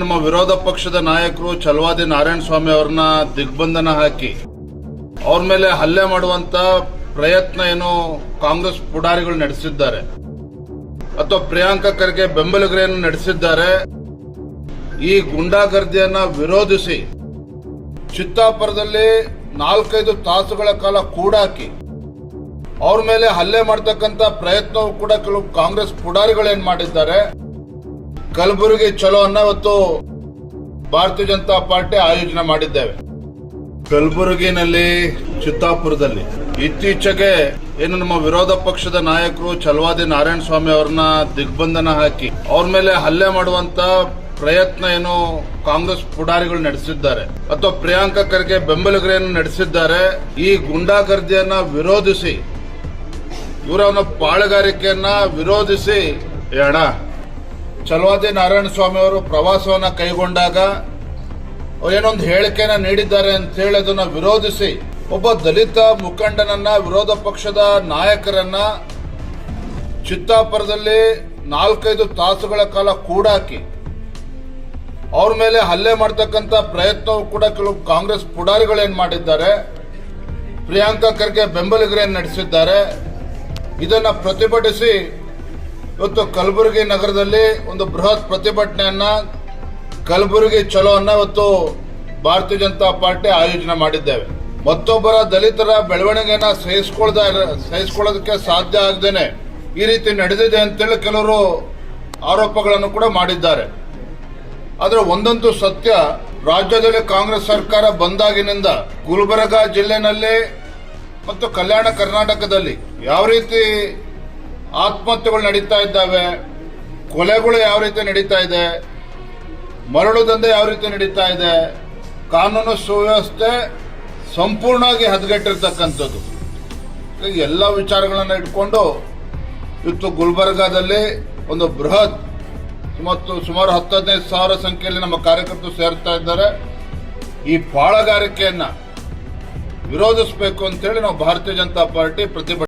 ನಮ್ಮ ವಿರೋಧ ಪಕ್ಷದ ನಾಯಕರು ಛಲವಾದಿ ನಾರಾಯಣ ಸ್ವಾಮಿ ಅವ್ರನ್ನ ದಿಗ್ಬಂಧನ ಹಾಕಿ ಅವ್ರ ಮೇಲೆ ಹಲ್ಲೆ ಮಾಡುವಂತ ಪ್ರಯತ್ನ ಏನು ಕಾಂಗ್ರೆಸ್ ಪುಡಾರಿಗಳು ನಡೆಸಿದ್ದಾರೆ. ಅಥವಾ ಪ್ರಿಯಾಂಕಾ ಖರ್ಗೆ ಬೆಂಬಲಿಗರೇನು ನಡೆಸಿದ್ದಾರೆ. ಈ ಗುಂಡಾಗರ್ದಿಯನ್ನ ವಿರೋಧಿಸಿ ಚಿತ್ತಾಪುರದಲ್ಲಿ ನಾಲ್ಕೈದು ತಾಸುಗಳ ಕಾಲ ಕೂಡಾಕಿ ಅವ್ರ ಮೇಲೆ ಹಲ್ಲೆ ಮಾಡತಕ್ಕಂತ ಪ್ರಯತ್ನವೂ ಕೂಡ ಕೆಲವು ಕಾಂಗ್ರೆಸ್ ಪುಡಾರಿಗಳೇನ್ ಮಾಡಿದ್ದಾರೆ. ಕಲಬುರಗಿ ಚಲೋ ಅನ್ನ ಇವತ್ತು ಭಾರತೀಯ ಜನತಾ ಪಾರ್ಟಿ ಆಯೋಜನೆ ಮಾಡಿದ್ದೇವೆ. ಕಲಬುರಗಿನಲ್ಲಿ ಚಿತ್ತಾಪುರದಲ್ಲಿ. ಇತ್ತೀಚೆಗೆ ಏನು ನಮ್ಮ ವಿರೋಧ ಪಕ್ಷದ ನಾಯಕರು ಚಲವಾದಿ ನಾರಾಯಣ ಸ್ವಾಮಿ ಅವ್ರನ್ನ ದಿಗ್ಬಂಧನ ಹಾಕಿ ಅವ್ರ ಮೇಲೆ ಹಲ್ಲೆ ಮಾಡುವಂತ ಪ್ರಯತ್ನ ಏನು ಕಾಂಗ್ರೆಸ್ ಪುಡಾರಿಗಳು ನಡೆಸಿದ್ದಾರೆ. ಅಥವಾ ಪ್ರಿಯಾಂಕಾ ಖರ್ಗೆ ಬೆಂಬಲಿಗರೇನು ನಡೆಸಿದ್ದಾರೆ. ಈ ಗುಂಡಾಗರ್ದಿಯನ್ನ ವಿರೋಧಿಸಿ ಇವರ ಪಾಳುಗಾರಿಕೆಯನ್ನ ವಿರೋಧಿಸಿ ಎಡ ಚಲವಾದಿ ನಾರಾಯಣ ಸ್ವಾಮಿ ಅವರು ಪ್ರವಾಸವನ್ನ ಕೈಗೊಂಡಾಗ ಏನೊಂದು ಹೇಳಿಕೆಯನ್ನ ನೀಡಿದ್ದಾರೆ ಅಂತ ಹೇಳಿ ಅದನ್ನ ವಿರೋಧಿಸಿ ಒಬ್ಬ ದಲಿತ ಮುಖಂಡನನ್ನ ವಿರೋಧ ಪಕ್ಷದ ನಾಯಕರನ್ನ ಚಿತ್ತಾಪುರದಲ್ಲಿ ನಾಲ್ಕೈದು ತಾಸುಗಳ ಕಾಲ ಕೂಡಾಕಿ ಅವ್ರ ಮೇಲೆ ಹಲ್ಲೆ ಮಾಡ್ತಕ್ಕಂಥ ಪ್ರಯತ್ನವೂ ಕೂಡ ಕೆಲವು ಕಾಂಗ್ರೆಸ್ ಪುಡಾರಿಗಳೇನು ಮಾಡಿದ್ದಾರೆ, ಪ್ರಿಯಾಂಕಾ ಖರ್ಗೆ ಬೆಂಬಲಿಗರೇನ್ ನಡೆಸಿದ್ದಾರೆ, ಇದನ್ನ ಪ್ರತಿಭಟಿಸಿ ಇವತ್ತು ಕಲಬುರಗಿ ನಗರದಲ್ಲಿ ಒಂದು ಬೃಹತ್ ಪ್ರತಿಭಟನೆಯನ್ನ ಕಲಬುರಗಿ ಚಲೋ ಅನ್ನ ಇವತ್ತು ಭಾರತೀಯ ಜನತಾ ಪಾರ್ಟಿ ಆಯೋಜನೆ ಮಾಡಿದ್ದೇವೆ. ಮತ್ತೊಬ್ಬರ ದಲಿತರ ಬೆಳವಣಿಗೆಯನ್ನ ಸಹಿಸ್ಕೊಳ್ದ, ಸಹಿಸ್ಕೊಳ್ಳೋದಕ್ಕೆ ಸಾಧ್ಯ ಆಗದೇನೆ ಈ ರೀತಿ ನಡೆದಿದೆ ಅಂತೇಳಿ ಕೆಲವರು ಆರೋಪಗಳನ್ನು ಕೂಡ ಮಾಡಿದ್ದಾರೆ. ಆದ್ರೆ ಒಂದಂತೂ ಸತ್ಯ, ರಾಜ್ಯದಲ್ಲಿ ಕಾಂಗ್ರೆಸ್ ಸರ್ಕಾರ ಬಂದಾಗಿನಿಂದ ಗುಲ್ಬರ್ಗ ಜಿಲ್ಲೆನಲ್ಲಿ ಮತ್ತು ಕಲ್ಯಾಣ ಕರ್ನಾಟಕದಲ್ಲಿ ಯಾವ ರೀತಿ ಆತ್ಮಹತ್ಯೆಗಳು ನಡೀತಾ ಇದ್ದಾವೆ. ಕೊಲೆಗಳು ಯಾವ ರೀತಿ ನಡೀತಾ ಇದೆ. ಮರಳು ದಂಧೆ ಯಾವ ರೀತಿ ನಡೀತಾ ಇದೆ. ಕಾನೂನು ಸುವ್ಯವಸ್ಥೆ ಸಂಪೂರ್ಣವಾಗಿ ಹದಗೆಟ್ಟಿರ್ತಕ್ಕಂಥದ್ದು. ಎಲ್ಲ ವಿಚಾರಗಳನ್ನು ಇಟ್ಕೊಂಡು ಇವತ್ತು ಗುಲ್ಬರ್ಗಾದಲ್ಲಿ ಒಂದು ಬೃಹತ್ ಮತ್ತು ಸುಮಾರು ಹತ್ತು ಹದಿನೈದು ಸಾವಿರ ಸಂಖ್ಯೆಯಲ್ಲಿ ನಮ್ಮ ಕಾರ್ಯಕರ್ತರು ಸೇರ್ತಾ ಇದ್ದಾರೆ. ಈ ಪಾಳಗಾರಿಕೆಯನ್ನ ವಿರೋಧಿಸಬೇಕು ಅಂತೇಳಿ ನಾವು ಭಾರತೀಯ ಜನತಾ ಪಾರ್ಟಿ ಪ್ರತಿಭಟನೆ